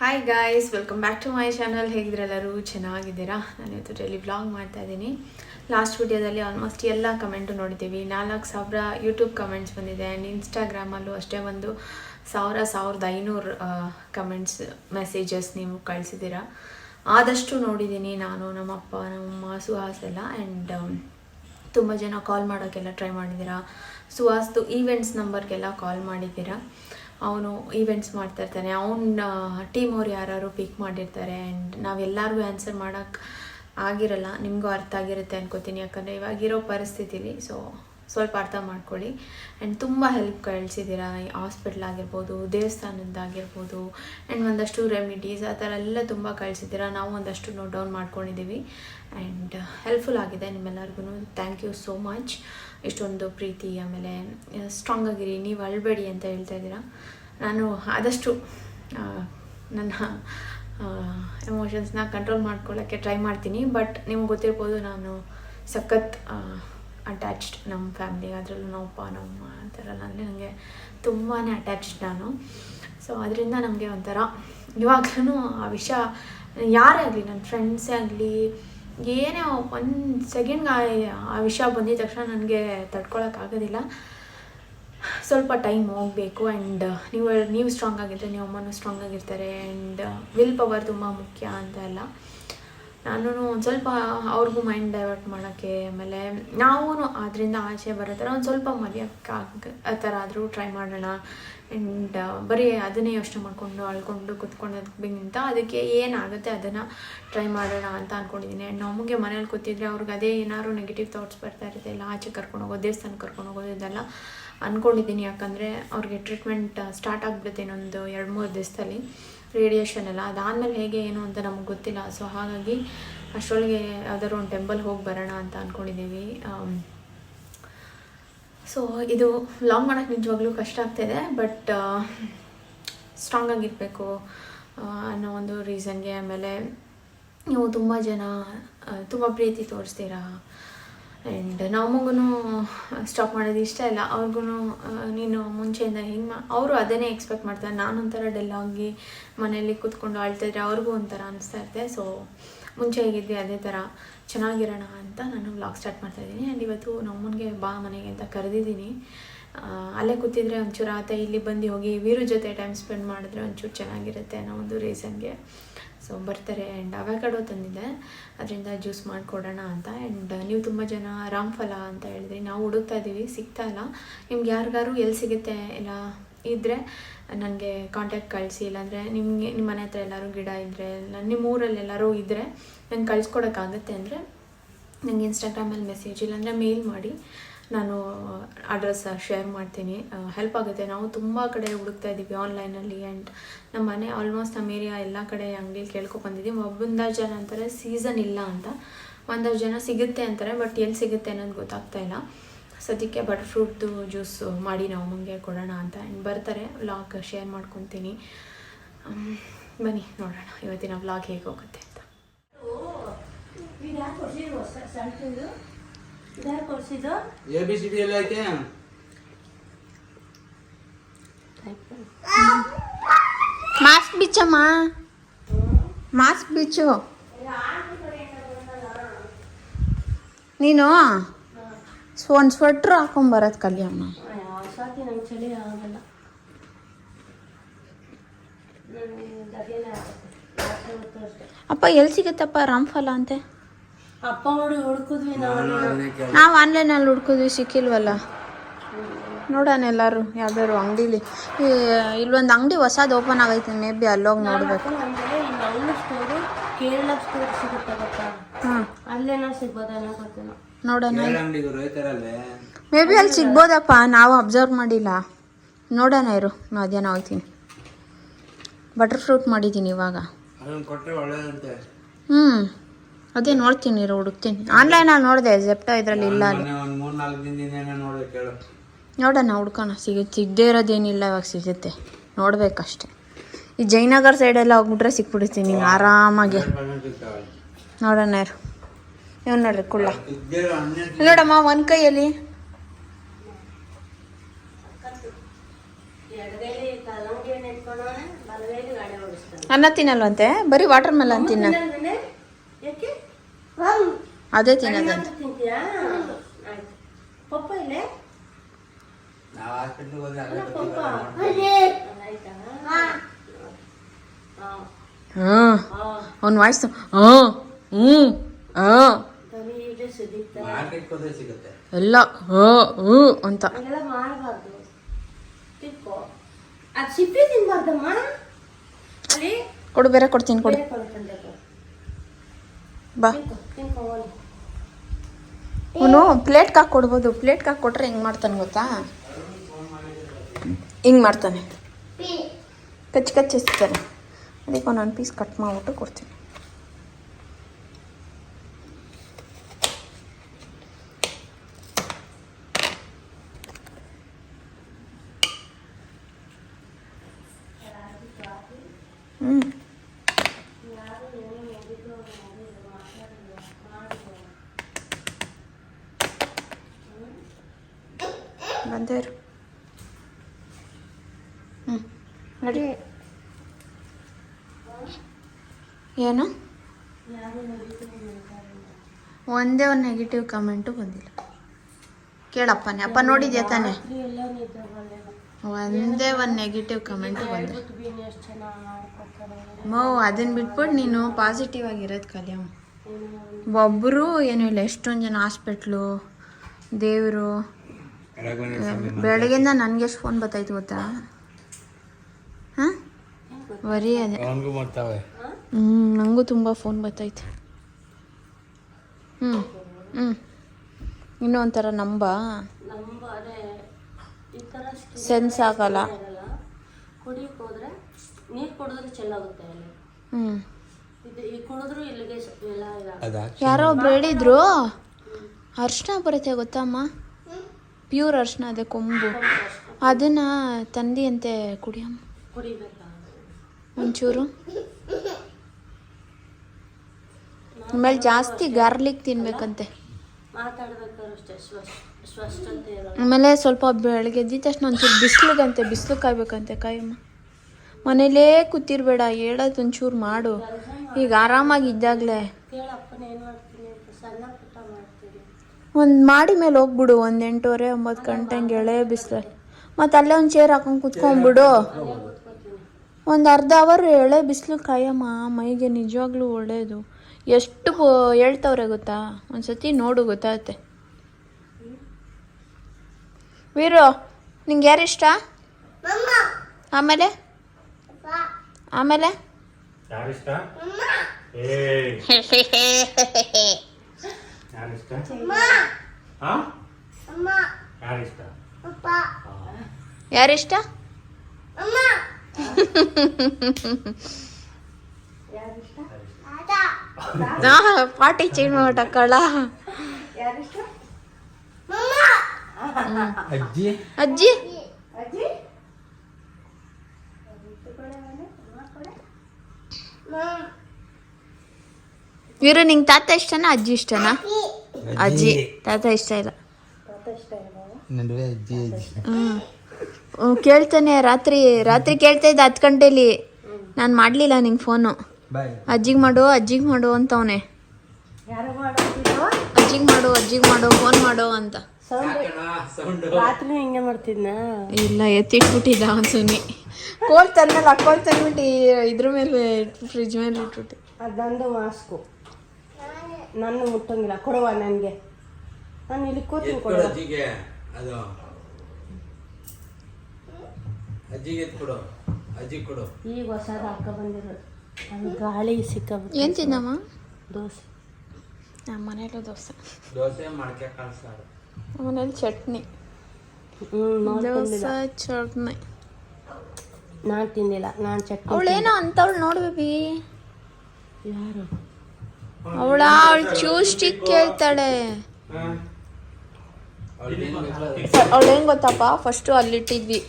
Hi guys welcome back to my channel ಹೇಗಿದ್ರೆಲ್ಲರೂ ಚೆನ್ನಾಗಿದ್ದೀರಾ? ನಾನು ಇವತ್ತು ಡೈಲಿ ವ್ಲಾಗ್ ಮಾಡ್ತಾ ಇದ್ದೀನಿ. ಲಾಸ್ಟ್ ವಿಡಿಯೋದಲ್ಲಿ ಆಲ್ಮೋಸ್ಟ್ ಎಲ್ಲ ಕಮೆಂಟು ನೋಡಿದ್ದೀವಿ. ನಾಲ್ಕು ಸಾವಿರ ಯೂಟ್ಯೂಬ್ ಕಮೆಂಟ್ಸ್ ಬಂದಿದೆ. ಆ್ಯಂಡ್ ಇನ್ಸ್ಟಾಗ್ರಾಮಲ್ಲೂ ಅಷ್ಟೇ ಒಂದು ಸಾವಿರ, ಸಾವಿರದ ಐನೂರು ಕಮೆಂಟ್ಸ್ ಮೆಸೇಜಸ್ ನೀವು ಕಳಿಸಿದ್ದೀರಾ. ಆದಷ್ಟು ನೋಡಿದ್ದೀನಿ ನಾನು, ನಮ್ಮ ಅಪ್ಪ ನಮ್ಮಮ್ಮ ಸುಹಾಸ್ ಎಲ್ಲ. ಆ್ಯಂಡ್ ತುಂಬ ಜನ ಕಾಲ್ ಮಾಡೋಕ್ಕೆಲ್ಲ ಟ್ರೈ ಮಾಡಿದ್ದೀರಾ. ಸುಹಾಸ್ದು ಈವೆಂಟ್ಸ್ ನಂಬರ್ಗೆಲ್ಲ ಕಾಲ್ ಮಾಡಿದ್ದೀರಾ. ಅವನು ಈವೆಂಟ್ಸ್ ಮಾಡ್ತಾ ಇರ್ತಾನೆ. ಅವನ ಟೀಮ್ ಅವ್ರು ಯಾರು ಪಿಕ್ ಮಾಡಿರ್ತಾರೆ ಆ್ಯಂಡ್ ನಾವೆಲ್ಲರಿಗೂ ಆನ್ಸರ್ ಮಾಡೋಕ್ಕೆ ಆಗಿರಲ್ಲ. ನಿಮಗೂ ಅರ್ಥ ಆಗಿರುತ್ತೆ ಅನ್ಕೋತೀನಿ. ಯಾಕಂದರೆ ಇವಾಗಿರೋ ಪರಿಸ್ಥಿತಿಲಿ ಸೊ ಸ್ವಲ್ಪ ಅರ್ಥ ಮಾಡ್ಕೊಳ್ಳಿ. ಆ್ಯಂಡ್ ತುಂಬ ಹೆಲ್ಪ್ ಕಳಿಸಿದ್ದೀರಾ. ಹಾಸ್ಪಿಟ್ಲ್ ಆಗಿರ್ಬೋದು, ದೇವಸ್ಥಾನದ್ದಾಗಿರ್ಬೋದು ಆ್ಯಂಡ್ ಒಂದಷ್ಟು ರೆಮಿಡೀಸ್ ಆ ಥರ ಎಲ್ಲ ತುಂಬ ಕಳಿಸಿದ್ದೀರಾ. ನಾವು ಒಂದಷ್ಟು ನೋಟ್ ಡೌನ್ ಮಾಡ್ಕೊಂಡಿದ್ದೀವಿ. ಆ್ಯಂಡ್ ಹೆಲ್ಪ್ಫುಲ್ ಆಗಿದೆ ನಿಮ್ಮೆಲ್ಲರಿಗೂ ಥ್ಯಾಂಕ್ ಯು ಸೋ ಮಚ್ ಇಷ್ಟೊಂದು ಪ್ರೀತಿ, ಆಮೇಲೆ ಸ್ಟ್ರಾಂಗ್ ಆಗಿರಿ, ನೀವು ಅಳಬೇಡಿ ಅಂತ ಹೇಳ್ತಾ ಇದ್ದೀರಾ? ನಾನು ಆದಷ್ಟು ನನ್ನ ಎಮೋಷನ್ಸ್ನ ಕಂಟ್ರೋಲ್ ಮಾಡ್ಕೊಳ್ಳೋಕ್ಕೆ ಟ್ರೈ ಮಾಡ್ತೀನಿ. ಬಟ್ ನಿಮ್ಗೆ ಗೊತ್ತಿರ್ಬೋದು, ನಾನು ಸಖತ್ ಅಟ್ಯಾಚ್ಡ್ ನಮ್ಮ ಫ್ಯಾಮಿಲಿ ಅದರಲ್ಲೂ ನಮ್ಮಪ್ಪ ನಮ್ಮ ಆ ಥರ ಅಂದರೆ ನನಗೆ ತುಂಬಾ ಅಟ್ಯಾಚ್ಡ್ ನಾನು. ಸೊ ಅದರಿಂದ ನಮಗೆ ಒಂಥರ ಇವಾಗಲೂ ಆ ವಿಷಯ, ಯಾರೇ ಆಗಲಿ ನನ್ನ ಫ್ರೆಂಡ್ಸೇ ಆಗಲಿ ಏನೇ ಒಂದು ಸೆಕೆಂಡ್ಗೆ ಆ ವಿಷಯ ಬಂದಿದ ತಕ್ಷಣ ನನಗೆ ತಡ್ಕೊಳಕ್ಕಾಗೋದಿಲ್ಲ ಸ್ವಲ್ಪ ಟೈಮ್ ಹೋಗಬೇಕು ಆ್ಯಂಡ್ ನೀವು ನೀವು ಸ್ಟ್ರಾಂಗ್ ಆಗಿದ್ದರೆ ನೀವು ಅಮ್ಮನೂ ಸ್ಟ್ರಾಂಗ್ ಆಗಿರ್ತಾರೆ ಆ್ಯಂಡ್ ವಿಲ್ ಪವರ್ ತುಂಬ ಮುಖ್ಯ ಅಂತ ಎಲ್ಲ. ನಾನು ಒಂದು ಸ್ವಲ್ಪ ಅವ್ರಿಗೂ ಮೈಂಡ್ ಡೈವರ್ಟ್ ಮಾಡೋಕ್ಕೆ, ಆಮೇಲೆ ನಾವೂ ಅದರಿಂದ ಆಚೆ ಬರೋ ಥರ ಒಂದು ಸ್ವಲ್ಪ ಮರೆಯೋಕ್ಕಾಗ ಆ ಥರ ಆದರೂ ಟ್ರೈ ಮಾಡೋಣ. ಆ್ಯಂಡ್ ಬರೀ ಅದನ್ನೇ ಯೋಚನೆ ಮಾಡಿಕೊಂಡು ಅಳ್ಕೊಂಡು ಕುತ್ಕೊಂಡೋದ್ಕಿಂತ ಅದಕ್ಕೆ ಏನಾಗುತ್ತೆ ಅದನ್ನು ಟ್ರೈ ಮಾಡೋಣ ಅಂತ ಅಂದ್ಕೊಂಡಿದ್ದೀನಿ ಆ್ಯಂಡ್ ನಮಗೆ ಮನೇಲಿ ಕೂತಿದ್ರೆ ಅವ್ರಿಗೆ ಅದೇ ಏನಾದ್ರು ನೆಗೆಟಿವ್ ಥಾಟ್ಸ್ ಬರ್ತಾ ಇರುತ್ತೆ, ಇಲ್ಲ ಆಚೆ ಕರ್ಕೊಂಡು ಹೋಗೋದು ದೇವಸ್ಥಾನಕ್ಕೆ ಕರ್ಕೊಂಡು ಹೋಗೋದು ಇದೆಲ್ಲ ಅಂದ್ಕೊಂಡಿದ್ದೀನಿ ಯಾಕಂದರೆ ಅವ್ರಿಗೆ ಟ್ರೀಟ್ಮೆಂಟ್ ಸ್ಟಾರ್ಟ್ ಆಗಿಬಿಡುತ್ತೆ ಇನ್ನೊಂದು ಎರಡು ಮೂರು ದಿವಸದಲ್ಲಿ. ರೇಡಿಯೇಷನ್ ಎಲ್ಲ. ಅದಾದಮೇಲೆ ಹೇಗೆ ಏನು ಅಂತ ನಮಗೆ ಗೊತ್ತಿಲ್ಲ. ಸೊ ಹಾಗಾಗಿ ಅಷ್ಟರೊಳಗೆ ಯಾವ್ದಾದ್ರು ಒಂದು ಟೆಂಪಲ್ ಹೋಗಿ ಬರೋಣ ಅಂತ ಅಂದ್ಕೊಂಡಿದ್ದೀವಿ ಸೊ ಇದು ಲಾಂಗ್ ಮಾಡೋಕ್ಕೆ ನಿಜವಾಗ್ಲೂ ಕಷ್ಟ ಆಗ್ತಾಯಿದೆ ಬಟ್ ಸ್ಟ್ರಾಂಗ್ ಆಗಿರಬೇಕು ಅನ್ನೋ ಒಂದು ರೀಸನ್ಗೆ ಆಮೇಲೆ ನೀವು ತುಂಬ ಜನ ತುಂಬ ಪ್ರೀತಿ ತೋರಿಸ್ತೀರಾ? ಆ್ಯಂಡ್ ನಮಗೂ ಸ್ಟಾಪ್ ಮಾಡೋದು ಇಷ್ಟ ಇಲ್ಲ. ಅವ್ರಿಗೂ ನೀನು ಮುಂಚೆಯಿಂದ ಹಿಂಗೆ ಅವರು ಅದನ್ನೇ ಎಕ್ಸ್ಪೆಕ್ಟ್ ಮಾಡ್ತಾರೆ. ನಾನೊಂಥರ ಡೆಲ್ ಆಗಿ ಮನೇಲಿ ಕೂತ್ಕೊಂಡು ಅಳ್ತಿದ್ರೆ ಅವ್ರಿಗೂ ಒಂಥರ ಅನಿಸ್ತಾ ಇರುತ್ತೆ. ಸೊ ಮುಂಚೆ ಹೇಗಿದ್ವಿ, ಅದೇ ಥರ ಚೆನ್ನಾಗಿರೋಣ ಅಂತ ನಾನು ವ್ಲಾಗ್ ಸ್ಟಾರ್ಟ್ ಮಾಡ್ತಾ ಇದ್ದೀನಿ. ಆ್ಯಂಡ್ ಇವತ್ತು ನಮ್ಮನಿಗೆ ಬಾ ಮನೆಗೆ ಅಂತ ಕರೆದಿದ್ದೀನಿ. ಅಲ್ಲೇ ಕೂತಿದ್ರೆ ಒಂಚೂರು ಆತ ಇಲ್ಲಿ ಬಂದು ಹೋಗಿ ವೀರು ಜೊತೆ ಟೈಮ್ ಸ್ಪೆಂಡ್ ಮಾಡಿದ್ರೆ ಒಂಚೂರು ಚೆನ್ನಾಗಿರುತ್ತೆ ಅನ್ನೋ ಒಂದು ರೀಸನ್ಗೆ ಸೊ ಬರ್ತಾರೆ ಆ್ಯಂಡ್ ಅವಾಗಡೋ ತಂದಿದೆ ಅದರಿಂದ ಜ್ಯೂಸ್ ಮಾಡಿಕೊಡೋಣ ಅಂತ. ಆ್ಯಂಡ್ ನೀವು ತುಂಬ ಜನ ರಾಮ್ಫಲ ಅಂತ ಹೇಳಿದ್ರಿ. ನಾವು ಹುಡುಕ್ತಾ ಇದ್ದೀವಿ. ಸಿಗ್ತಾ ಇಲ್ಲ. ನಿಮ್ಗೆ ಯಾರಿಗಾರು ಎಲ್ಲಿ ಸಿಗುತ್ತೆ ಇಲ್ಲ ಇದ್ದರೆ ನನಗೆ ಕಾಂಟ್ಯಾಕ್ಟ್ ಕಳಿಸಿ. ಇಲ್ಲಾಂದರೆ ನಿಮಗೆ, ನಿಮ್ಮ ಮನೆ ಹತ್ರ ಎಲ್ಲರೂ ಗಿಡ ಇದ್ದರೆ ಇಲ್ಲ ನಿಮ್ಮ ಊರಲ್ಲಿ ಎಲ್ಲರೂ ಇದ್ದರೆ ನಂಗೆ ಕಳಿಸ್ಕೊಡೋಕ್ಕಾಗತ್ತೆ ಅಂದರೆ ನನಗೆ ಇನ್ಸ್ಟಾಗ್ರಾಮಲ್ಲಿ ಮೆಸೇಜ್ ಇಲ್ಲಾಂದರೆ ಮೇಲ್ ಮಾಡಿ. ನಾನು ಅಡ್ರೆಸ್ ಶೇರ್ ಮಾಡ್ತೀನಿ. ಹೆಲ್ಪ್ ಆಗುತ್ತೆ. ನಾವು ತುಂಬ ಕಡೆ ಹುಡುಕ್ತಾ ಇದ್ದೀವಿ ಆನ್ಲೈನಲ್ಲಿ ಆ್ಯಂಡ್ ನಮ್ಮ ಮನೆ ಆಲ್ಮೋಸ್ಟ್ ನಮ್ಮ ಏರಿಯಾ ಎಲ್ಲ ಕಡೆ ಅಂಗಡಿಲಿ ಕೇಳ್ಕೊಬಂದಿದ್ದೀವಿ ಒಬ್ಬೊಂದಾರು ಜನ ಅಂತಾರೆ ಸೀಸನ್ ಇಲ್ಲ ಅಂತ. ಒಂದಷ್ಟು ಜನ ಸಿಗುತ್ತೆ ಅಂತಾರೆ ಬಟ್ ಎಲ್ಲಿ ಸಿಗುತ್ತೆ ಅನ್ನೋದು ಗೊತ್ತಾಗ್ತಾ ಇಲ್ಲ. ಸದ್ಯಕ್ಕೆ ಬಟರ್ ಫ್ರೂಟ್ದು ಜ್ಯೂಸು ಮಾಡಿ ನಾವು ಮುಂಗೆ ಕೊಡೋಣ ಅಂತ ಆ್ಯಂಡ್ ಬರ್ತಾರೆ. ವ್ಲಾಗ್ ಶೇರ್ ಮಾಡ್ಕೊತೀನಿ. ಬನ್ನಿ ನೋಡೋಣ. ಇವತ್ತಿನ ವ್ಲಾಗ್ ಹೇಗೆ ಹೋಗುತ್ತೆ ಅಂತ. ಯಾರು ಕೊಡ್ಸಿದ್ರು ಸಣ್ಣದು ಇದು ಯಾರು ಕೊಡ್ಸಿದ್ದು? ಎ ಬಿ ಸಿ ಡಿ ಎಲ್ಲ ಐತೆ? ಮಾಸ್ಕ್ ಬಿಚ್ಚಮ್ಮ. ಮಾಸ್ಕ್ ಬಿಚ್ಚು. ನೀನು? ಒಂದು ಸ್ವೆಟ್ರ್ ಹಾಕೊಂಬರೋದು ನಂಗೆ ಚಳಿ ಆಗಲ್ಲ. ಅಪ್ಪ ಎಲ್ಲಿ ಸಿಗುತ್ತಪ್ಪ ರಾಮ್ಫಲ ಅಂತೆ? ಅಪ್ಪ ಹುಡುಗ ಹುಡುಕಿದ್ವಿ ನಾವು. ಆನ್ಲೈನಲ್ಲಿ ಹುಡ್ಕಿದ್ವಿ ಸಿಕ್ಕಿಲ್ವಲ್ಲ? ನೋಡೋಣ ಎಲ್ಲರೂ ಯಾವ್ದಾದ್ರು ಅಂಗಡಿಲಿ. ಇಲ್ಲೊಂದು ಅಂಗಡಿ ಹೊಸದು ಓಪನ್ ಆಗೈತೆ ಮೇ ಬಿ ಅಲ್ಲೋಗಿ ನೋಡ್ಬೇಕು. ಈ ಮಂಗ್ಳೂರು ಸ್ಟೋರು ಕೇರಳ ಸ್ಟೋರ್ ಸಿಗುತ್ತೆ ಗೊತ್ತಾ? ಹಾಂ. ಅಲ್ಲೇನೋ ಸಿಗ್ಬೋದೇನೋ ಗೊತ್ತಿಲ್ಲ. ನೋಡೋಣ. ಅಂಗಡಿಗೆ ರೈತರಲ್ಲೇ? ಮೇ ಬಿ ಅಲ್ಲಿ ಸಿಗ್ಬೋದಪ್ಪ ನಾವು ಅಬ್ಸರ್ವ್ ಮಾಡಿಲ್ಲ. ನೋಡೋಣ ಇರು ಮಧ್ಯಾಹ್ನ ಹೋಗ್ತೀನಿ. ಬಟರ್ ಫ್ರೂಟ್ ಮಾಡಿದ್ದೀನಿ ಇವಾಗ. ಹ್ಞೂ ಅದೇ ನೋಡ್ತೀನಿ ಇರೋ ಹುಡುಕ್ತೀನಿ. ಆನ್ಲೈನಲ್ಲಿ ನೋಡಿದೆ ಜೆಪ್ಟೋ ಇದರಲ್ಲಿ ಇಲ್ಲ ಅಲ್ಲಿ ಮೊನ್ನೆ ಒಂದು ಮೂರು ನಾಲ್ಕು ದಿನದಿಂದ ನೋಡಿದೆ ಕೇಳು. ನೋಡೋಣ ಹುಡ್ಕೋಣ. ಸಿಗುತ್ತೆ ಸಿಗದೇ ಇರೋದೇನಿಲ್ಲ ಇವಾಗ ಸಿಗುತ್ತೆ. ನೋಡ್ಬೇಕಷ್ಟೆ. ಈ ಜಯನಗರ್ ಸೈಡೆಲ್ಲ ಹೋಗ್ಬಿಟ್ರೆ ಸಿಕ್ಬಿಡ್ತೀನಿ ಆರಾಮಾಗಿ. ನೋಡೋಣ ಯಾರು ಇವ್ನು ನೋಡ್ರಿ ಕುಳ್ಳ. ನೋಡಮ್ಮ ಒಂದು ಕೈಯಲ್ಲಿ. ಅನ್ನ ತಿನ್ನಲ್ವಂತೆ? ಬರೀ ವಾಟರ್ ಮೆಲನ್ ತಿನ್ನ? ಅದೇ ತಿನ್ನೋದು. ಪಪ್ಪ ಇಲ್ಲೇ. ಹಾ. ಅವ್ನ ವಾಯ್ಸ್ ಹಾ. ಹ್ಞೂ. ಹಾಂ. ಎಲ್ಲ. ಹಾ. ಹ್ಞೂ ಅಂತ. ಕೊಡು ಬೇರೆ ಕೊಡ್ತೀನಿ ಕೊಡು. ಬಾ. ಅವನು ಪ್ಲೇಟ್ಗೆ ಹಾಕಿ ಕೊಡ್ಬೋದು. ಪ್ಲೇಟ್ ಹಾಕಿ ಕೊಟ್ರೆ ಹೆಂಗೆ ಮಾಡ್ತಾನೆ ಗೊತ್ತಾ? ಹಿಂಗೆ ಮಾಡ್ತಾನೆ. ಕಚ್ಚಿ ಕಚ್ಚಿಸ್ತಾನೆ ಅದಕ್ಕೆ ಒಂದೊಂದು ಪೀಸ್ ಕಟ್ ಮಾಡಿಬಿಟ್ಟು ಕೊಡ್ತೀನಿ ಹ್ಞೂ ಬಂದೇ ಇರು ಹ್ಞೂ ನಡಿ ಏನು? ಒಂದೇ ಒಂದು ನೆಗೆಟಿವ್ ಕಮೆಂಟು ಬಂದಿಲ್ಲ. ಕೇಳಪ್ಪನೇ ಅಪ್ಪ ನೋಡಿದ್ಯಾ ತಾನೆ? ಒಂದೇ ಒಂದು ನೆಗೆಟಿವ್ ಕಮೆಂಟು ಬಂದಿಲ್ಲ. ಮೋ ಅದನ್ನ ಬಿಟ್ಬಿಟ್ಟು ನೀನು ಪಾಸಿಟಿವ್ ಆಗಿರೋದು ಕಲಿಯಮ್ಮ ಒಬ್ಬರು ಏನೂ ಇಲ್ಲ, ಎಷ್ಟೊಂದು ಜನ ಹಾಸ್ಪಿಟ್ಲು ದೇವರು, ಬೆಳಗ್ಗೆಯಿಂದ ನನಗೆ ಎಷ್ಟು ಫೋನ್ ಬರ್ತಾಯ್ತು ಗೊತ್ತಾ? ಹಾಂ? ಬರೀ ಅದೇ ಹ್ಞೂ ನನಗೂ ತುಂಬ ಫೋನ್ ಬರ್ತೈತೆ ಹ್ಞೂ ಹ್ಞೂ ಇನ್ನೂ ಒಂಥರ ನಂಬ. ಸೆನ್ಸ್ ಆಗಲ್ಲ. ಹ್ಞೂ ಯಾರೋ ಒಬ್ರು ಹೇಳಿದ್ರು, ಅರ್ಶಿನ ಬರುತ್ತೆ ಗೊತ್ತಮ್ಮ? ಪ್ಯೂರ್ ಅರ್ಶಿನ ಅದೇ ಕೊಂಬು. ಅದನ್ನ ತಂದಿ ಅಂತೆ ಕುಡಿಯಮ್ಮ. ಒಂಚೂರು. ಆಮೇಲೆ ಜಾಸ್ತಿ ಗಾರ್ಲಿಕ್ ತಿನ್ಬೇಕಂತೆ. ಆಮೇಲೆ ಸ್ವಲ್ಪ ಬೆಳಗ್ಗೆ ಎದ್ದಿದ ತಕ್ಷಣ ಒಂಚೂರು ಬಿಸಿಲಿಗಂತೆ ಬಿಸಿಲು ಕಾಯ್ಬೇಕಂತೆ ಕಾಯಮ್ಮ. ಮನೇಲೇ ಕೂತಿರ್ಬೇಡ ಹೇಳೋದು ಒಂಚೂರು ಮಾಡು. ಈಗ ಆರಾಮಾಗಿ ಇದ್ದಾಗಲೇ ಒಂದು ಮಾಡಿ ಮೇಲೆ ಹೋಗ್ಬಿಡು ಒಂದು ಎಂಟೂವರೆ ಒಂಬತ್ತು ಗಂಟೆ ಹಂಗೆ ಎಳೆ ಬಿಸಿಲು. ಮತ್ತು ಅಲ್ಲೇ ಒಂದು ಚೇರ್ ಹಾಕೊಂಡು ಕುತ್ಕೊಂಡ್ಬಿಡು. ಒಂದು ಅರ್ಧ ಅವರ್ ಎಳೆ ಬಿಸಿಲು ಕಾಯಮ್ಮ ಮೈಗೆ ನಿಜವಾಗ್ಲೂ ಒಳ್ಳೆಯದು ಎಷ್ಟು ಹೇಳ್ತವ್ರೆ ಗೊತ್ತಾ? ಒಂದ್ಸತಿ ನೋಡು ಗೊತ್ತಾಗುತ್ತೆ. ವೀರು ನಿಂಗೆ ಯಾರು ಇಷ್ಟ? ಆಮೇಲೆ? ಆಮೇಲೆ? ಯಾರಿಷ್ಟ ಏ ಯಾರಿಷ್ಟ ಹಾ ಯಾರಿಷ್ಟ ಯಾರಿಷ್ಟ ನಾ ಪಾರ್ಟಿ ಚೇಂಜ್ ಮಾಡ್ಬಿಟ್ಟಕ್ಕಳ. ಅಜ್ಜಿ? ಅಜ್ಜಿ? ಇವರು ನಿಂಗೆ ತಾತ ಇಷ್ಟನಾ ಅಜ್ಜಿ ಇಷ್ಟನಾ? ಅಜ್ಜಿ. ತಾತ ಇಷ್ಟ ಇಲ್ಲ. ನಡುವೆ ಅಜ್ಜಿ ಅಜ್ಜಿ. ಹ್ಞೂ ಕೇಳ್ತಾನೆ ರಾತ್ರಿ ರಾತ್ರಿ ಕೇಳ್ತಾ ಇದ್ದ ಹತ್ತು ಗಂಟೆಲಿ. ನಾನು ಮಾಡಲಿಲ್ಲ ನಿಂಗೆ ಫೋನು. ಅಜ್ಜಿಗೆ ಮಾಡು ಅಜ್ಜಿಗೆ ಮಾಡು ಅಂತವನೆ. ಅವನೆ ಅಜ್ಜಿಗೆ ಮಾಡು ಅಜ್ಜಿಗೆ ಮಾಡು ಫೋನ್ ಮಾಡು ಅಂತ. ಸೌಂಡ್ ರಾತ್ರಿ ಹಿಂಗೆ ಮಾಡ್ತಿದ್ನಾ? ಇಲ್ಲ ಎತ್ತಿಟ್ಬಿಟ್ಟಿದ್ದ ಅವ್ನು ಸುನಿ ಕೋಲ್ ತಂದ್ಮೇಲೆ ಅಕ್ಕೋಲ್ ತಂದ್ಬಿಟ್ಟು ಇದ್ರ ಮೇಲೆ ಫ್ರಿಜ್ ಮೇಲೆ ಇಟ್ಬಿಟ್ಟು. ಅದೊಂದು ಮಾಸ್ಕು. ನಾನು ಮುಟ್ಟಂಗಿಲ್ಲ ಕೊಡುವ ನನಗೆ. ನಾನು ಇಲ್ಲಿ ಕೂತೀನಿ ಕೊಡುವ. ಅಜ್ಜಿಗೆ ಅದು. ಅಜ್ಜಿಗೆ ಕೊಡು ಅಜ್ಜಿ ಕೊಡು. ಈಗ ಹೊಸದು ಅಕ್ಕ ಬಂದಿರೋದು. ಗಾಳಿ ಸಿಕ್ಕಾಬಿಟ್ಟು ಏನು ತಿನ್ನಮ್ಮ? ದೋಸೆ. ನಮ್ಮ ಮನೇಲೂ ದೋಸೆ. ದೋಸೆ ಮಡಕೆ ಕಾಳು ಸಾರು. ಮನೇಲಿ ಚಟ್ನಿ. ದೋಸೆ ಚಟ್ನಿ. ನಾನು ತಿಂದಿಲ್ಲ ನಾನು ಚಟ್ನಿ ಅವಳೇನೋ ಅಂತವಳು ನೋಡು ಬೇಬಿ. ಯಾರು? ಅವಳ ಅವಳು ಚೂ ಸ್ಟಿಕ್ ಕೇಳ್ತಾಳೆ. ಅವಳು ಹೆಂಗ್ ಗೊತ್ತಪ್ಪ? ಫಸ್ಟು ಅಲ್ಲಿಟ್ಟಿದ್ವಿ.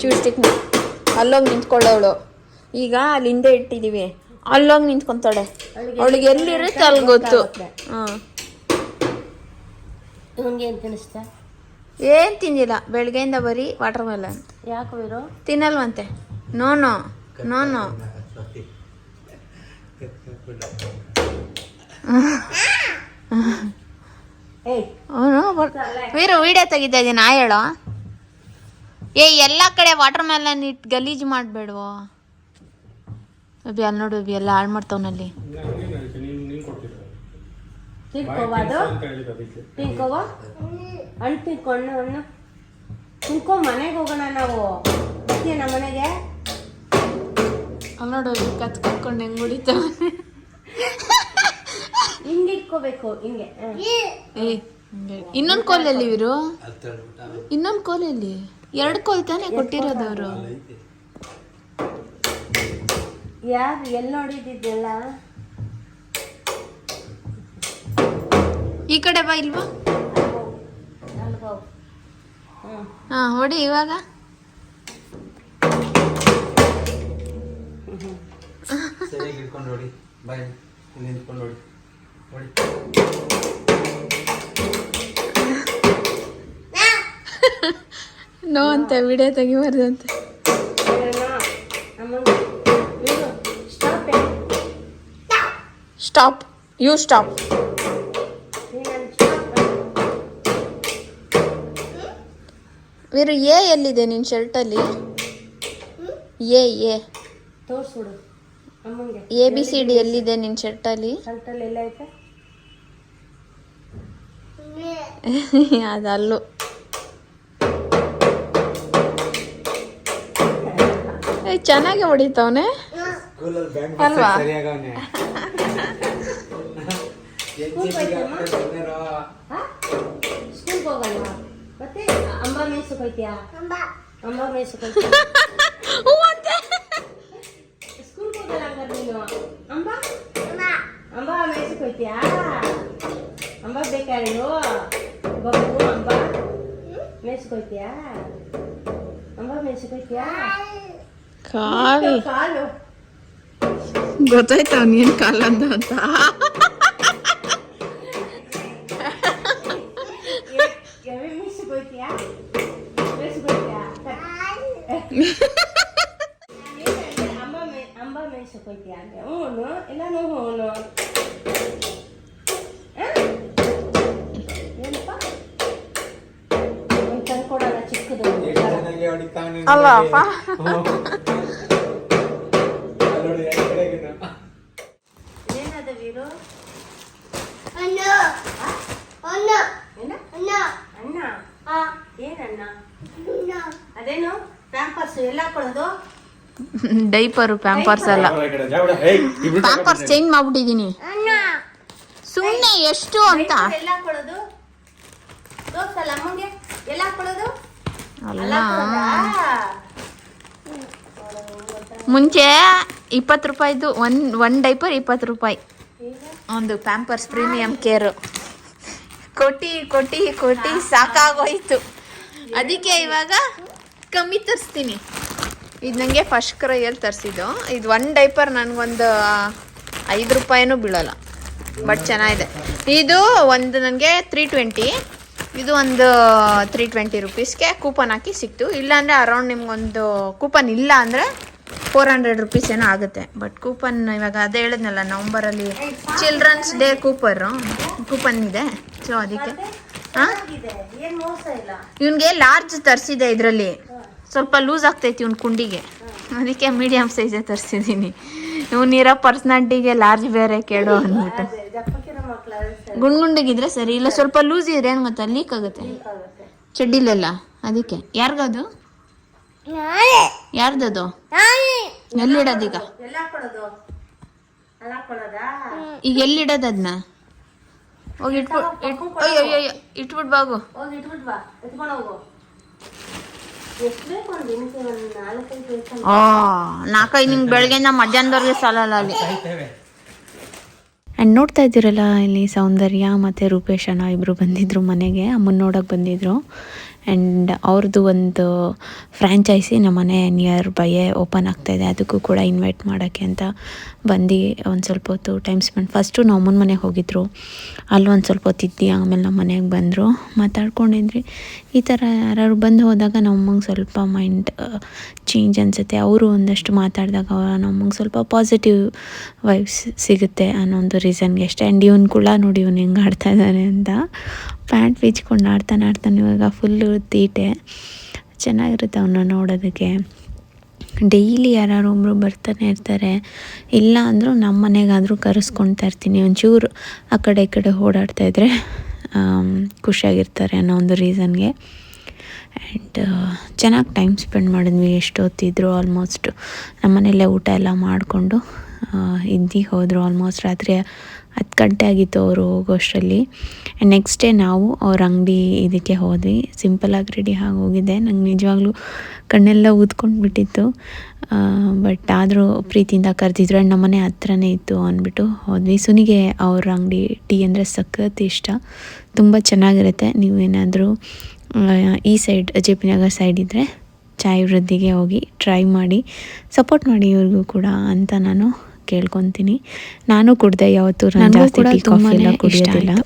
ಚೂ ಸ್ಟಿಕ್ನ ಅಲ್ಲೋಗಿ ನಿಂತ್ಕೊಳ್ಳೋಳು ಈಗ ಅಲ್ಲಿ ಹಿಂದೆ ಇಟ್ಟಿದೀವಿ. ಅಲ್ಲೋಗಿ ನಿಂತ್ಕೊಂತಾಳೆ. ಅವಳಿಗೆ ಎಲ್ಲಿರುತ್ತೆ ಅಲ್ಲಿ ಗೊತ್ತು. ಹಾಂ. ಏನು ತಿನ್ನಿಸ್ತಾ? ಏನು ತಿಂದಿಲ್ಲ ಬೆಳಗ್ಗೆಯಿಂದ ಬರೀ ವಾಟರ್ ಮೆಲನ್ ಯಾಕೆ ತಿನ್ನಲ್ವಂತೆ. No no. No no. Veeru video ತೆಗಿತಾ ಇದ್ದೀನಿ ನಾ ಹೇಳೋ? ಏ ಎಲ್ಲ ಕಡೆ ವಾಟರ್ ಮೆಲನ್ ಇಟ್ಟು ಗಲೀಜು ಮಾಡಬೇಡವೋ. ಅಬ್ಬಿ ಅಲ್ಲಿ ನೋಡು ಅಬ್ಬಿ ಎಲ್ಲ ಹಾಳು ಮಾಡ್ತಾವನಲ್ಲಿ ನೀನು ನೀನು ಕೊಟ್ಟಿದ್ದು ತಿನ್ಕೋವ ಅದು ತಿನ್ಕೋವ ಹಣ್ಣು ಹಣ್ಣು ತಿನ್ಕೊ ಮನೆಗೆ ಹೋಗೋಣ ನಾವು. ಬರ್ತೀಯ ನಮ್ಮ ಮನೆಗೆ? ಅಲ್ಲಿ ನೋಡು ಕತ್ ಕತ್ಕೊಂಡು ಹೆಂಗೆ ಹೊಡಿತಾವ. ಹಿಂಗೆ ಇಟ್ಕೋಬೇಕು ಹಿಂಗೆ. ಇನ್ನೊಂದು ಕೋಲಲ್ಲಿ ಇವರು? ಇನ್ನೊಂದು ಕೋಲಲ್ಲಿ ಎರಡು ಕೋಲ್ ತಾನೇ ಕೊಟ್ಟಿರೋದು ಐತೆ. ಯಾರು ಎಲ್ಲಿ ನೋಡಿದ್ದಿದ್ದೆಲ್ಲ ಈ ಕಡೆ ಬಾ ಇಲ್ವಾ ಹಾ ಹೊಡಿ ಇವಾಗ. ಸರಿಯಾಗಿ ಹಿಡ್ಕೊಂಡು ನೋಡಿ ಬಾಯ್ ಇಲ್ಲಿ ನಿಂತ್ಕೊಂಡು ನೋಡಿ ನೋಡಿ ನೋ ಅಂತ ವಿಡಿಯೋ ತೆಗಿಬಾರ್ದಂತೆ stop you stop Veeru A ಎಲ್ಲಿದೆ ನಿನ್ನ ಶರ್ಟಲ್ಲಿ ಎ ಎ ತೋರಿಸ್ಬಿಡು. ಅಮ್ಮಂಗೆ. ಎ ಬಿ ಸಿ ಡಿ ಎಲ್ಲಿದೆ ನಿನ್ನ ಶರ್ಟಲ್ಲಿ ಸಂತಲ್ಲಿ ಎಲ್ಲ ಐತೆ? ಅದಲ್ಲೂ. ಚೆನ್ನಾಗಿ ಹೊಡಿತಾವನೆ. ಅಲ್ವಾ? ಸ್ಕೂಲ್ಗೆ ಹೋಗಲ್ವಾ ಮತ್ತೆ ಅಂಬ ಮೇಯ್ಸಕ್ ಹೋಯ್ತೀಯಾ ಅಂಬ. ಮೇಯ್ಸಕ್ ಹೋಯ್ತೀಯಾ ಸ್ಕೂಲ್ಗೆ ಹೋಗಲ್ಲ ಹಂಗಾರೆ ನೀನು. ಅಂಬ? ಅಂಬ. ಮೇಯ್ಸಕ್ ಹೋಯ್ತೀಯಾ ಅಂಬ ಬೇಕಾ ನೀನು? ಬಬ್ಬು ಅಂಬ. ಮೇಯ್ಸಕ್ ಹೋಯ್ತೀಯಾ ಅಂಬ ಮೇಯ್ಸಕ್ ಹೋಯ್ತೀಯಾ ಕಾಲು. ಕಾಲು. ಗೊತ್ತಾಯ್ತಾ ನೀನ್ ಕಾಲಂದ ಅಂತ? ಅಂಬ ಮೇ ಅಂಬ ಮೇಯ್ಸಕ್ ಹೋಯ್ತೀಯಾ ಅಂದೆ ಏನಪ್ಪ ಒಂದು ತಂದ್ಕೊಡೋಣ ಚಿಕ್ಕದು ಅಲ್ಲಪ್ಪ. ನೋಡಿ ಎರಡು ಕಡೆಗಿನ. ಏನದ ವೀರು ಏನ ಅಣ್ಣ ಏನಣ್ಣ ಅದೇನು ಪ್ಯಾಂಪರ್ಸ್ ಎಲ್ಲ ಹಾಕೊಳ್ಳೋದು ಡೈಪರು ಪ್ಯಾಂಪರ್ಸ್ ಎಲ್ಲ. ಪ್ಯಾಂಪರ್ಸ್ ಚೇಂಜ್ ಮಾಡ್ಬಿಟ್ಟಿದೀನಿ. ಸುಮ್ಮನೆ ಎಷ್ಟು ಅಂತ. ಅಲ್ಲ ಮುಂಚೆ ಇಪ್ಪತ್ತು ರೂಪಾಯಿದು ಒನ್ ಒನ್ ಡೈಪರ್ ಇಪ್ಪತ್ತು ರೂಪಾಯಿ. ಒಂದು ಪ್ಯಾಂಪರ್ಸ್ ಪ್ರೀಮಿಯಂ ಕೇರು ಕೊಟ್ಟಿ ಕೊಟ್ಟಿ ಕೊಟ್ಟಿ ಸಾಕಾಗೋಯ್ತು. ಅದಕ್ಕೆ ಇವಾಗ ಕಮ್ಮಿ ತರಿಸ್ತೀನಿ. ಇದು ನನಗೆ ಫಸ್ಟ್ ಕ್ರೈಯಲ್ಲಿ ತರಿಸಿದ್ದು. ಇದು ಒನ್ ಡೈಪರ್ ನನಗೊಂದು ಐದು ರೂಪಾಯಿನೂ ಬೀಳಲ್ಲ. ಬಟ್ ಚೆನ್ನಾಗಿದೆ. ಇದು ಒಂದು ನನಗೆ ತ್ರೀ ಟ್ವೆಂಟಿ ಇದು ಒಂದು ತ್ರೀ ಟ್ವೆಂಟಿ ರುಪೀಸ್ಗೆ ಕೂಪನ್ ಹಾಕಿ ಸಿಕ್ತು. ಇಲ್ಲಾಂದರೆ ಅರೌಂಡ್ ನಿಮ್ಗೊಂದು ಕೂಪನ್ ಇಲ್ಲ ಅಂದರೆ ಫೋರ್ ಹಂಡ್ರೆಡ್ ರುಪೀಸ್ ಏನೋ ಆಗುತ್ತೆ. ಬಟ್ ಕೂಪನ್ ಇವಾಗ ಅದೇ ಹೇಳಿದ್ನಲ್ಲ ನವಂಬರಲ್ಲಿ ಚಿಲ್ಡ್ರನ್ಸ್ ಡೇ ಕೂಪರು ಕೂಪನ್ ಇದೆ. ಸೊ ಅದಕ್ಕೆ ಹಾಂ ಇವನಿಗೆ ಲಾರ್ಜ್ ತರಿಸಿದೆ ಇದರಲ್ಲಿ. ಸ್ವಲ್ಪ ಲೂಸ್ ಆಗ್ತೈತಿ ಇವ್ನ ಕುಂಡಿಗೆ. ಅದಕ್ಕೆ ಮೀಡಿಯಮ್ ಸೈಜೇ ತರಿಸಿದ್ದೀನಿ ಇವನಿರೋ ಪರ್ಸ್ನಾಲಿಟಿಗೆ ಲಾರ್ಜ್ ಬೇರೆ ಕೇಳು ಅಂದ್ಬಿಟ್ಟು ಗುಂಡ್ಗುಂಡಿಗಿದ್ರೆ ಸರಿ ಗುಂಡ್ ಗುಂಡಿಗಿದ್ರೆ ಸರಿ ಇಲ್ಲ ಸ್ವಲ್ಪ ಲೂಸ್ ಇದ್ರೆ ಏನು ಗೊತ್ತಾ ಲೀಕ್ ಆಗುತ್ತೆ. ಚಡ್ಡಿಲೆಲ್ಲ ಅದಕ್ಕೆ. ಯಾರಿಗದು? ಯಾರ್ದದು? ಎಲ್ಲಿಡೋದೀಗ? ಈಗ ಈಗ ಎಲ್ಲಿಡೋದು ಅದನ್ನ ಹೋಗಿ ಇಟ್ಬಿಟ್ಟು ಇಟ್ಬಿಟ್ಟು ಬಾಗು ನಾಲ್ಕೈದು ನಿಂಗೆ ಬೆಳಗ್ಗೆಯಿಂದ ಮಧ್ಯಾಹ್ನದವರೆಗೆ ಸಾಲಲ್ಲ ಅಲ್ಲಿ. ಆ್ಯಂಡ್ ನೋಡ್ತಾ ಇದ್ದೀರಲ್ಲ ಇಲ್ಲಿ ಸೌಂದರ್ಯ ಮತ್ತು ರೂಪೇಶ್ ಅಣ್ಣ ಇಬ್ಬರು ಬಂದಿದ್ರು ಮನೆಗೆ ಅಮ್ಮನ ನೋಡೋಕೆ ಬಂದಿದ್ರು. ಆ್ಯಂಡ್ ಅವ್ರದ್ದು ಒಂದು ಫ್ರ್ಯಾಂಚೈಸಿ ನಮ್ಮನೆ ನಿಯರ್ ಬೈಯೇ ಓಪನ್ ಆಗ್ತಾಯಿದೆ ಅದಕ್ಕೂ ಕೂಡ ಇನ್ವೈಟ್ ಮಾಡೋಕ್ಕೆ ಅಂತ ಬಂದು ಒಂದು ಸ್ವಲ್ಪ ಹೊತ್ತು ಟೈಮ್ ಸ್ಪೆಂಡ್ ಫಸ್ಟು ನಮ್ಮ ಅಮ್ಮನ ಮನೆಗೆ ಹೋಗಿದ್ರು. ಅಲ್ಲಿ ಒಂದು ಸ್ವಲ್ಪ ಹೊತ್ತು ಇದ್ದು ಆಮೇಲೆ ನಮ್ಮ ಮನೆಗೆ ಬಂದರು. ಮಾತಾಡ್ಕೊಂಡಿದ್ರಿ ಈ ಥರ ಯಾರು ಬಂದು ಹೋದಾಗ ನಮ್ಮಂಗೆ ಸ್ವಲ್ಪ ಮೈಂಡ್ ಚೇಂಜ್ ಅನಿಸುತ್ತೆ. ಅವರು ಒಂದಷ್ಟು ಮಾತಾಡಿದಾಗ ನಮಗೆ ಸ್ವಲ್ಪ ಪಾಸಿಟಿವ್ ವೈಬ್ಸ್ ಸಿಗುತ್ತೆ ಅನ್ನೋ ಒಂದು ರೀಸನ್ಗೆ ಅಷ್ಟೇ. ಆ್ಯಂಡ್ ಇವನು ಕೂಡ ನೋಡಿ, ಇವನು ಹೆಂಗೆ ಆಡ್ತಾ ಇದ್ದಾನೆ ಅಂತ. ಪ್ಯಾಂಟ್ ಬೀಚ್ಕೊಂಡು ಆಡ್ತಾನೆ ಆಡ್ತಾನೆ ಇವಾಗ ಫುಲ್ಲು ತೀಟೆ. ಚೆನ್ನಾಗಿರುತ್ತೆ ಅವನ್ನ ನೋಡೋದಕ್ಕೆ. ಡೈಲಿ ಯಾರು ಒಬ್ಬರು ಬರ್ತಾನೆ ಇರ್ತಾರೆ. ಇಲ್ಲ ಅಂದರೂ ನಮ್ಮ ಮನೆಗಾದರೂ ಕರೆಸ್ಕೊಳ್ತಾ ಇರ್ತೀನಿ. ಒಂಚೂರು ಆ ಕಡೆ ಈ ಕಡೆ ಓಡಾಡ್ತಾಯಿದ್ರೆ ಖುಷಿಯಾಗಿರ್ತಾರೆ ಅನ್ನೋ ಒಂದು ರೀಸನ್ಗೆ ಆ್ಯಂಡ್ ಚೆನ್ನಾಗಿ ಟೈಮ್ ಸ್ಪೆಂಡ್ ಮಾಡಿದ್ವಿ ಎಷ್ಟೊತ್ತಿದ್ರು ಆಲ್ಮೋಸ್ಟ್ ನಮ್ಮನೆಯಲ್ಲೇ ಊಟ ಎಲ್ಲ ಮಾಡಿಕೊಂಡು ಇದ್ದು ಹೋದರು ಆಲ್ಮೋಸ್ಟ್ ರಾತ್ರಿ ಹತ್ತು ಗಂಟೆ ಆಗಿತ್ತು ಅವರು ಹೋಗೋಷ್ಟರಲ್ಲಿ. ಆ್ಯಂಡ್ ನೆಕ್ಸ್ಟ್ ಡೇ ನಾವು ಅವ್ರ ಅಂಗಡಿ ಇದಕ್ಕೆ ಹೋದ್ವಿ. ಸಿಂಪಲಾಗಿ ರೆಡಿ ಆಗಿ ಹೋಗಿದ್ದೆ. ನಂಗೆ ನಿಜವಾಗ್ಲೂ ಕಣ್ಣೆಲ್ಲ ಊದ್ಕೊಂಡು ಬಿಟ್ಟಿತ್ತು. ಬಟ್ ಆದರೂ ಪ್ರೀತಿಯಿಂದ ಕರೆದಿದ್ರು. ಆ್ಯಂಡ್ ನಮ್ಮನೆ ಹತ್ರನೇ ಇತ್ತು ಅಂದ್ಬಿಟ್ಟು ಹೋದ್ವಿ. ಸುನಿಗೆ ಅವ್ರ ಅಂಗಡಿ ಟೀ ಅಂದರೆ ಸಖತ್ ಇಷ್ಟ. ತುಂಬ ಚೆನ್ನಾಗಿರುತ್ತೆ. ನೀವೇನಾದರೂ ಈ side J P Nagar side ಇದ್ದರೆ ಚಾಯ್ ವೃದ್ಧಿಗೆ ಹೋಗಿ ಟ್ರೈ ಮಾಡಿ ಸಪೋರ್ಟ್ ಮಾಡಿ ಇವ್ರಿಗೂ ಕೂಡ ಅಂತ ನಾನು ಕೇಳ್ಕೊತೀನಿ. ನಾನು ಕುಡ್ದೆ ಯಾವತ್ತೂ ನಾನು ಜಾಸ್ತಿ ಕಾಫಿಲ್ಲ ಟೀ ಕಾಫಿ ಎಲ್ಲ ತುಂಬಾನೇ ಇಷ್ಟ ಕುಡಿಯೋದಿಲ್ಲ. ಆಯ್ತು.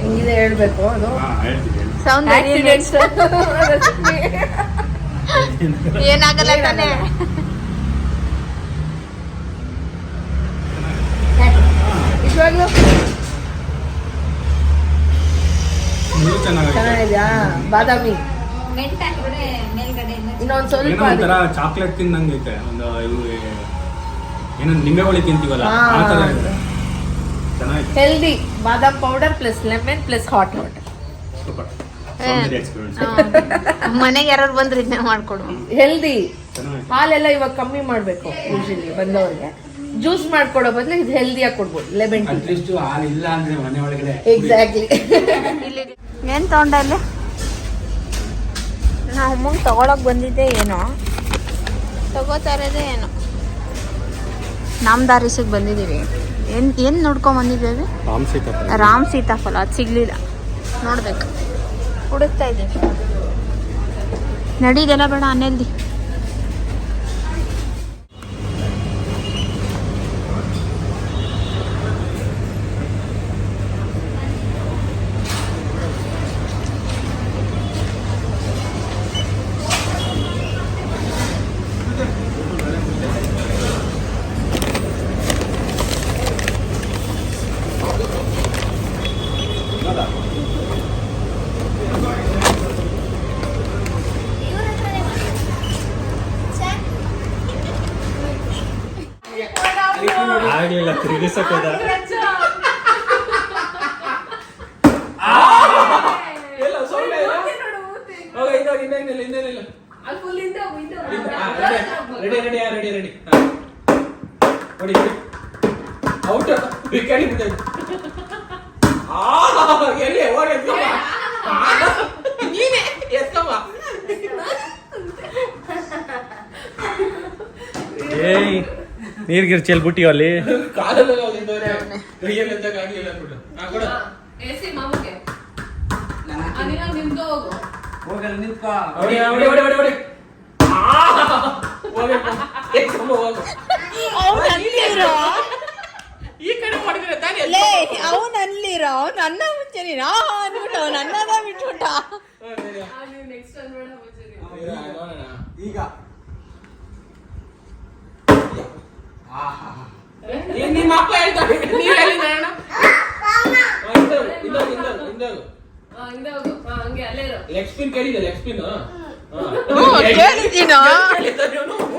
ಹೆಂಗಿದೆ ಹೇಳ್ಬೇಕು ಅದು? ಆಕ್ಸಿಡೆಂಟ್ಸ್ ಏನಾಗಲ್ಲ ತಾನೇ? ನಿಜವಾಗ್ಲೂ ಇನ್ನೂ ಚೆನ್ನಾಗಿದೆ ಚೆನ್ನಾಗಿದ್ಯಾ? ಬಾದಾಮಿ. ಇನ್ನೊಂದ್ ಸ್ವಲ್ಪ ಒಂಥರ ಚಾಕ್ಲೇಟ್ ತಿನ್ನಂಗೆ ಐತೆ. ಒಂದು ಏನೋ ನಿಂಬೆ ಹೋಳಿ ತಿಂತೀವಲ್ಲ ಆ ಥರ ಇದೆ. ಚೆನ್ನಾಗಿದೆ. ಹೆಲ್ದಿ ಬಾದಾಮ್ powder plus lemon plus hot water super ಮನೆಗೆ ಯಾರು ಬಂದ್ರೆ ಇದನ್ನೇ ಮಾಡ್ಕೊಡು. ಹೆಲ್ದಿ ಹಾಲೆಲ್ಲ ಇವಾಗ ಕಮ್ಮಿ ಮಾಡ್ಬೇಕು ಯೂಶಲಿ ಬಂದವರಿಗೆ. ಜ್ಯೂಸ್ ಮಾಡ್ಕೊಡೋ ಬದಲು ಇದು ಹೆಲ್ದಿಯಾಗಿ ಕೊಡ್ಬೋದು ಲೆಮನ್ ಟೀ ಇಲ್ಲ ಅಂದ್ರೆ ಮನೆ ಒಳಗಡೆ ಎಕ್ಸಾಕ್ಟ್ಲಿ ಏನ್ ತಗೊಂಡ ಅಲ್ಲಿ? ನಾವು ಅಮ್ಮಂಗೆ ತಗೊಳಕ್ ಬಂದಿದ್ದೆ ಏನೋ. ತಗೋತಾ ಇರೋದೇ ಏನೋ. ನಾಮದಾರಿಸಿಗೆ ಬಂದಿದ್ದೀವಿ ಏನು ಏನು ನೋಡ್ಕೊಂಡ್ ಬಂದಿದ್ದೇವೆ ರಾಮ್ ಸೀತಾಫಲ. ರಾಮ್ ಸೀತಾಫಲ ಅದು ಸಿಗ್ಲಿಲ್ಲ. ನೋಡ್ಬೇಕು. ಹುಡುಕ್ತಾ ಇದ್ದೀವಿ ನಡೀದೆಲ್ಲ ಬೇಡ ಅನ್ನೆಲ್ದಿ ಆಗ್ಲಿಲ್ಲ ತಿರುಗಿಸಕ್ ಹೋದ ರೆಡಿ ರೆಡಿ ರೆಡಿ ರೆಡಿ ನೋಡಿ ಔಟ್ ವಿಕೆಟ್ ಬಿಟ್ಟೈತೆ ಆ ಎಲ್ಲಿ ಓಡಿ ಎತ್ಕೊಂಬ ಆ, ನೀನೇ ಎತ್ಕೊಂಬ ಏಯ್ ನೀರ್ಗಿರ್ ಚೆಲ್ಬಿಟ್ಟಿ ಅಲ್ಲಿ. ಕೈಯಲ್ಲಿ ಆ, ಕೊಡು. ಈ ಕಡೆ ಮಾಡಿದ್ರೆ ತಾನೇ. ಅವನು ಅಲ್ಲಿರೋ? ಅವ್ನು ಅನ್ನ ಮುಂಚೆ ನೀನು ಅಂದ್ಬಿಟ್ಟು ಅವ್ನು ಅನ್ನದ ಬಿಟ್ಬಿಟ್ಟ. ಈಗ ನೀನ್ ನಿಮ್ಮ ಅಪ್ಪ ಹೇಳ್ತಾರೆ. ನೀವ್ ಹೇಳಿ ನೋಡೋಣ ಹಿಂದೋಗು ಹಿಂದೋಗು ಹಿಂದೋಗು ಲೆಗ್ ಸ್ಪಿನ್ ಕೇಳಿದೆ ಲೆಗ್ ಸ್ಪಿನ್ ಕೇಳಿದ್ದೀನೋ?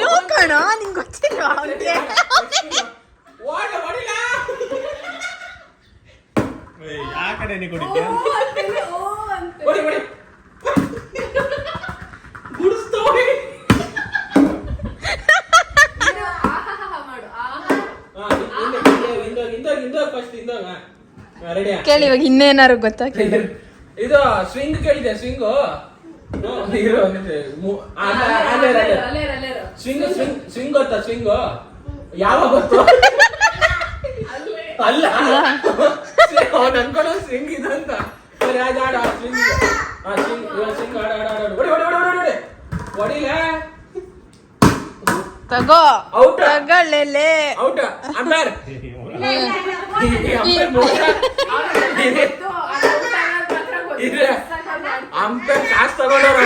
ನೋಡ್ಕಣ ನಿಂಗೆ ಗೊತ್ತಿಲ್ವಾ ಅವನಿಗೆ ಯಾ ಕಡೆ ನೀ ಕುಡಿದ್ಯಾ ಕೇಳಿ ಇವಾಗ ಇನ್ನೇನಾರು ಗೊತ್ತಾ ಇದು ಸ್ವಿಂಗ್ ಕೇಳಿದೆ ಸ್ವಿಂಗ್ ಸ್ವಿಂಗ್ ಸ್ವಿಂಗ್ ಸ್ವಿಂಗ್ ಗೊತ್ತಾ ಸ್ವಿಂಗ್ ಯಾವ ಗೊತ್ತು? ಅಲ್ಲ. ಅವ್ನು ಅನ್ಕೊಳ್ಳೋ ಸ್ವಿಂಗ್ ಇದಂತ ಸರಿ ಆಯ್ತು ಸ್ವಿಂಗ್ ಸ್ವಿಂಗ್ swing ಇದೆ. ಸ್ವಿಂಗ್ swing ಆಡು ಆಡು ಆಡು ಆಡು. ಹೊಡಿ ಹೊಡಿ ಹೊಡಿ ಹೊಡಿ ಹೊಡಿ. ಹೊಡಿಲೇ? ತಗೋ. ಔಟ್ ತಗೊಳ್ಳೆ ಔಟ್ ಅಂಪೈರ್. ಅಂಪೈರ್ ಕಾಸು ತಗೊಂಡವ್ರು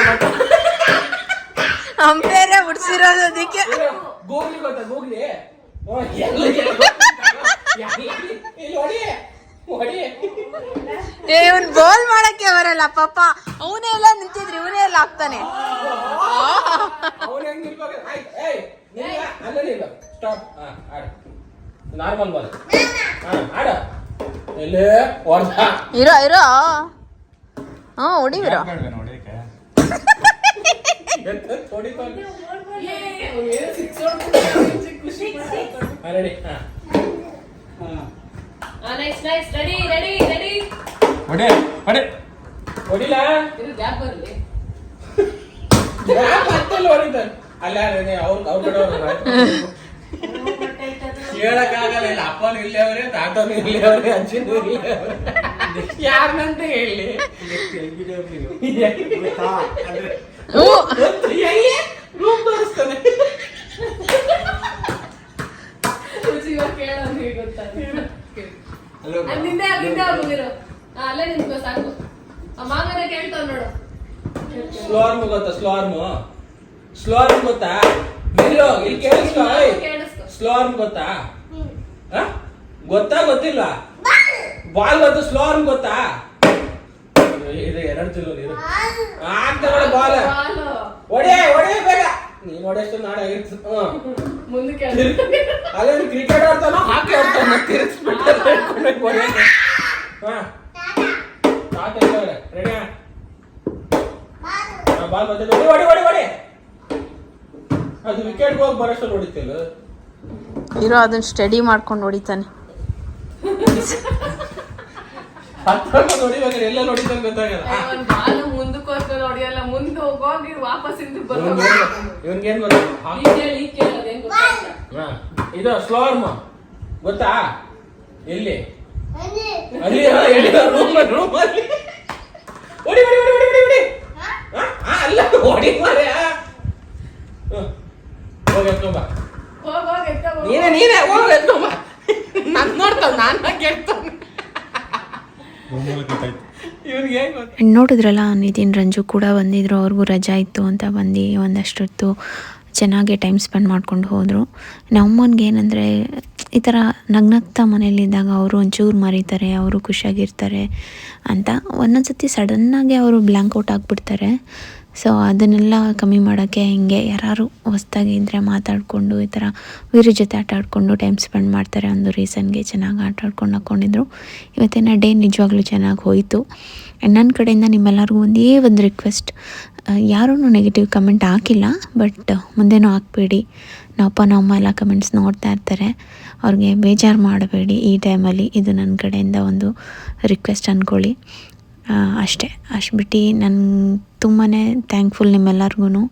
ಅಂಪೇರೆ ಬಿಡ್ಸಿರೋದು ಅದಕ್ಕೆ ಗೂಗ್ಲಿ ಗೊತ್ತಾ ಗೂಗ್ಲಿ ಗೋಲ್ ಮಾಡಕ್ಕೆ ಬರಲ್ಲ, ಪಾಪ. ಅವನೇ ಎಲ್ಲ ನಿಂತಿದ್ರಿ ಇವನೇ ಎಲ್ಲ ಆಯ್ತು ಏಯ್ ನಿಲ್ಲ. ನಿಲ್ಲ. ಸ್ಟಾಪ್ ನಾರ್ಮಲ್ ಬಾಲ್ ಹಾ ಆಡು ಎಲ್ಲಿ ಹೊಡ್ದ ಇರೋ ಇರೋ ಹೊಡಿವಿರೋ ಹಾ ರೆಡಿ ಹಾ nice nice ready ready ready ಹೊಡೆ ಹೊಡೆ ಹೊಡಿಲ ಇದು ಗ್ಯಾಪ್ ಬರಲಿ ಹತ್ತಲ್ಲಿ ಹೊಡಿತಾನೆ ಅಲ್ಲ ಅವ್ರ ಅವ್ರ ಕಡೆ ಹೇಳಕ್ಕಾಗಲ್ಲ ಇಲ್ಲ ಅಪ್ಪನು ಇಲ್ಲೇ ಅವ್ರೆ ತಾತನು ಇಲ್ಲೇ ಅವ್ರೆ ಅಜ್ಜಿನೂ ಇಲ್ಲೇ ಅವ್ರೆ. ಯಾರನ್ನಂತ ಹೇಳಿ? ರೂಮ್ ತೋರಿಸ್ತಾನೆ. ನಿಂದೆ ನಿಂದೆ ಹೋಗಿರೋ. ಅಲ್ಲೇ ನಿಂತ್ಕೋ ಸಾಕು. ಆ ಮಾಮನ ಕೇಳ್ತಾವ ನೋಡು. ಸ್ಲೋರ್ಮ್ ಗೊತ್ತಾ ಸ್ಲೋರ್ಮ್ ಸ್ಲೋರ್ಮ್ ಗೊತ್ತಾ? ನಿಲ್ಲು ಇಲ್ಲಿ ಕೇಳಿಸ್ಕೊ ಸ್ಲೋರ್ಮ್ ಗೊತ್ತಾ? ಹ? ಗೊತ್ತಾ ಗೊತ್ತಿಲ್ಲ ಬಾಲ್ ಗೊತ್ತು ಸ್ಲೋರ್ಮ್ ಗೊತ್ತಾ? ಇದು ಎರಡು ತಿಲ್ಲು ನೀರು. ಆಗ್ತಾವಳೆ ಬಾಲ್. ಬಾಲು. ಒಡೆ ಒಡೆ ಬೇಗ. ನೀನ್ ಹೊಡೆಷ್ಟು ನಾಳೆ ಮುಂದಕ್ಕೆ ಅದೇ ಕ್ರಿಕೆಟ್ ಆಡ್ತಾನೋ ಹಾಕಿ ಆಡ್ತಾನೋ ತಿರ್ಗಿಸ್ಬಿಟ್ಟು ಹಾ. ತಾತ ರೆಡಿ ಬಾಲ್. ಬಂದ ಹೊಡಿ ಹೊಡಿ ಹೊಡಿ ಅದು ವಿಕೆಟ್ ಹೋಗಿ ಬರೋಷ್ಟು ಹೊಡಿತಿಲ್ಲ ಇರೋ ಅದನ್ನ ಸ್ಟಡಿ ಮಾಡ್ಕೊಂಡು ಹೊಡಿತಾನೆ ಇದು ಸ್ಲೋರ್ಮ್. ಗೊತ್ತಾ? ಎಲ್ಲಿ? ಅಲ್ಲಿ ರೂಮ್ ರೂಮ್ ಅಲ್ಲಿ. ಹೊಡಿ ಹೊಡಿ ಹೊಡಿ ಆ, ಆ, ಅಲ್ಲ ಆ. ಹ್ಮ್. ಹೋಗ್ ಎತ್ಕೊಂಡ್ ನೀನೇ ನೀನೇ ಹೋಗ್ ನಾನು ನೋಡ್ತಾವ ನಾನು ಕೇಳ್ತಾನೆ ನೋಡಿದ್ರಲ್ಲ ನಿತಿನ್ ರಂಜು ಕೂಡ ಬಂದಿದ್ರು ಅವ್ರಿಗೂ ರಜಾ ಇತ್ತು ಅಂತ ಬಂದು ಒಂದಷ್ಟೊತ್ತು ಚೆನ್ನಾಗಿ ಟೈಮ್ ಸ್ಪೆಂಡ್ ಮಾಡ್ಕೊಂಡು ಹೋದರು. ನಮ್ಮನಿಗೆ ಏನಂದರೆ ಈ ಥರ ನಗ್ನಗ್ತಾ ಮನೇಲಿದ್ದಾಗ ಅವರು ಒಂಚೂರು ಮರೀತಾರೆ, ಅವರು ಖುಷಿಯಾಗಿರ್ತಾರೆ ಅಂತ. ಒಂದೊಂದು ಸತಿ ಸಡನ್ನಾಗಿ ಅವರು ಬ್ಲ್ಯಾಂಕ್ ಔಟ್ ಆಗಿಬಿಡ್ತಾರೆ. ಸೊ ಅದನ್ನೆಲ್ಲ ಕಮ್ಮಿ ಮಾಡೋಕ್ಕೆ ಹಿಂಗೆ ಯಾರು ಹೊಸ್ದಾಗಿ ಇದ್ದರೆ ಮಾತಾಡಿಕೊಂಡು, ಈ ಥರ ವೀರ ಜೊತೆ ಆಟ ಆಡಿಕೊಂಡು ಟೈಮ್ ಸ್ಪೆಂಡ್ ಮಾಡ್ತಾರೆ ಒಂದು ರೀಸನ್ಗೆ ಚೆನ್ನಾಗಿ ಆಟ ಆಡ್ಕೊಂಡು ಹಾಕ್ಕೊಂಡಿದ್ರು ಇವತ್ತಿನ ಡೇ ನಿಜವಾಗ್ಲೂ ಚೆನ್ನಾಗಿ ಹೋಯಿತು. ನನ್ನ ಕಡೆಯಿಂದ ನಿಮ್ಮೆಲ್ಲರಿಗೂ ಒಂದೇ ಒಂದು ರಿಕ್ವೆಸ್ಟ್ ಯಾರೂ ನೆಗೆಟಿವ್ ಕಮೆಂಟ್ ಹಾಕಿಲ್ಲ ಬಟ್ ಮುಂದೇನೂ ಹಾಕ್ಬೇಡಿ. ನಮ್ಮಪ್ಪ ನಮ್ಮಮ್ಮ ಎಲ್ಲ ಕಮೆಂಟ್ಸ್ ನೋಡ್ತಾ ಇರ್ತಾರೆ. ಅವ್ರಿಗೆ ಬೇಜಾರು ಮಾಡಬೇಡಿ ಈ ಟೈಮಲ್ಲಿ. ಇದು ನನ್ನ ಕಡೆಯಿಂದ ಒಂದು ರಿಕ್ವೆಸ್ಟ್ ಅಂದ್ಕೊಳ್ಳಿ ಅಷ್ಟೇ ಅಷ್ಟು. ಬಿಟ್ಟು ನಾನು ತುಂಬಾ ಥ್ಯಾಂಕ್ಫುಲ್ ನಿಮ್ಮೆಲ್ಲರಿಗೂ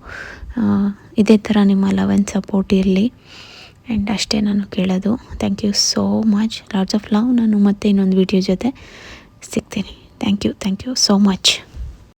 ಇದೇ ಥರ ನಿಮ್ಮ ಲವ್ ಆ್ಯಂಡ್ ಸಪೋರ್ಟ್ ಇರಲಿ. ಆ್ಯಂಡ್ ಅಷ್ಟೇ ನಾನು ಕೇಳೋದು. Thank you so much lots of love ನಾನು ಮತ್ತೆ ಇನ್ನೊಂದು ವಿಡಿಯೋ ಜೊತೆ ಸಿಗ್ತೀನಿ. Thank you thank you so much